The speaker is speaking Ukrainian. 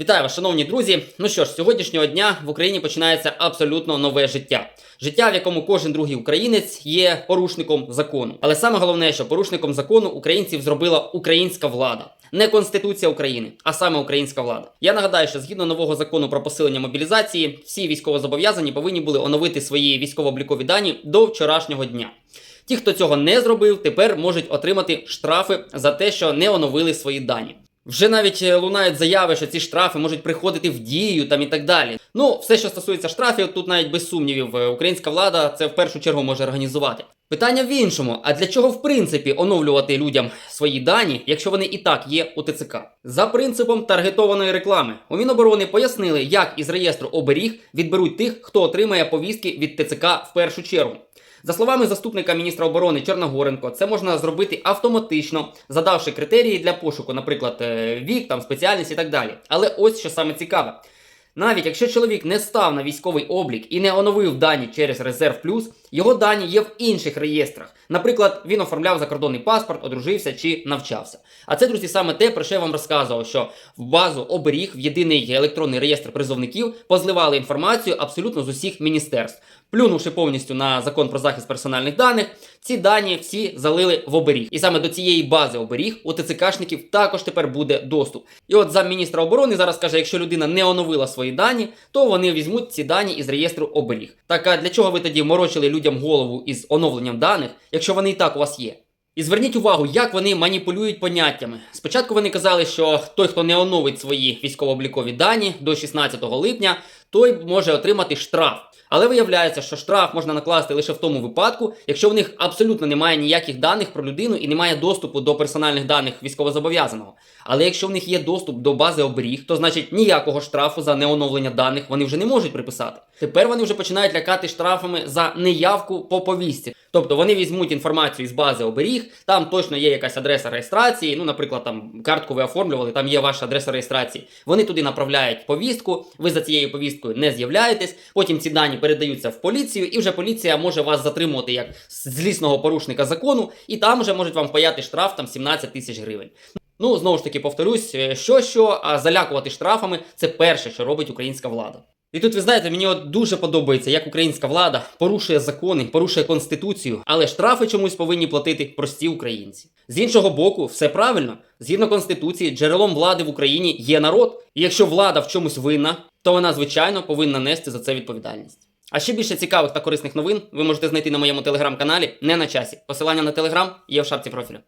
Вітаю вас, шановні друзі. Ну що ж, сьогоднішнього дня в Україні починається абсолютно нове життя. Життя, в якому кожен другий українець є порушником закону. Але саме головне, що порушником закону українців зробила українська влада. Не Конституція України, а саме українська влада. Я нагадаю, що згідно нового закону про посилення мобілізації, всі військовозобов'язані повинні були оновити свої військово-облікові дані до вчорашнього дня. Ті, хто цього не зробив, тепер можуть отримати штрафи за те, що не оновили свої дані. Вже навіть е, лунають заяви, що ці штрафи можуть приходити в дію там і так далі. Ну, все, що стосується штрафів, тут навіть без сумнівів, е, українська влада це в першу чергу може організувати. Питання в іншому: а для чого в принципі оновлювати людям свої дані, якщо вони і так є у ТЦК? За принципом таргетованої реклами у Міноборони пояснили, як із реєстру оберіг відберуть тих, хто отримає повістки від ТЦК в першу чергу. За словами заступника міністра оборони Чорногоренко, це можна зробити автоматично, задавши критерії для пошуку, наприклад, е, вік, там спеціальність і так далі. Але ось що саме цікаве. Навіть якщо чоловік не став на військовий облік і не оновив дані через резерв плюс, його дані є в інших реєстрах. Наприклад, він оформляв закордонний паспорт, одружився чи навчався. А це, друзі, саме те, про що я вам розказував, що в базу оберіг в єдиний електронний реєстр призовників позливали інформацію абсолютно з усіх міністерств. Плюнувши повністю на закон про захист персональних даних, ці дані всі залили в оберіг. І саме до цієї бази оберіг у ТЦКшників також тепер буде доступ. І от замміністра оборони зараз каже, якщо людина не оновила свої дані, то вони візьмуть ці дані із реєстру оберіг. Так а для чого ви тоді морочили людям голову із оновленням даних, якщо вони і так у вас є? І зверніть увагу, як вони маніпулюють поняттями. Спочатку вони казали, що той, хто не оновить свої військово-облікові дані до 16 липня, той може отримати штраф. Але виявляється, що штраф можна накласти лише в тому випадку, якщо в них абсолютно немає ніяких даних про людину і немає доступу до персональних даних військовозобов'язаного. Але якщо в них є доступ до бази оберіг, то значить ніякого штрафу за неоновлення даних вони вже не можуть приписати. Тепер вони вже починають лякати штрафами за неявку по повістці. Тобто вони візьмуть інформацію з бази оберіг, там точно є якась адреса реєстрації. Ну, наприклад, там картку ви оформлювали, там є ваша адреса реєстрації. Вони туди направляють повістку. Ви за цією повісткою не з'являєтесь. Потім ці дані передаються в поліцію, і вже поліція може вас затримувати як злісного порушника закону, і там вже можуть вам впаяти штраф там 17 тисяч гривень. Ну, знову ж таки, повторюсь, е, що що, а залякувати штрафами це перше, що робить українська влада. І тут ви знаєте, мені от дуже подобається, як українська влада порушує закони, порушує конституцію, але штрафи чомусь повинні платити прості українці. З іншого боку, все правильно. Згідно конституції, джерелом влади в Україні є народ. І якщо влада в чомусь винна, то вона звичайно повинна нести за це відповідальність. А ще більше цікавих та корисних новин ви можете знайти на моєму телеграм-каналі не на часі. Посилання на телеграм є в шапці профілю.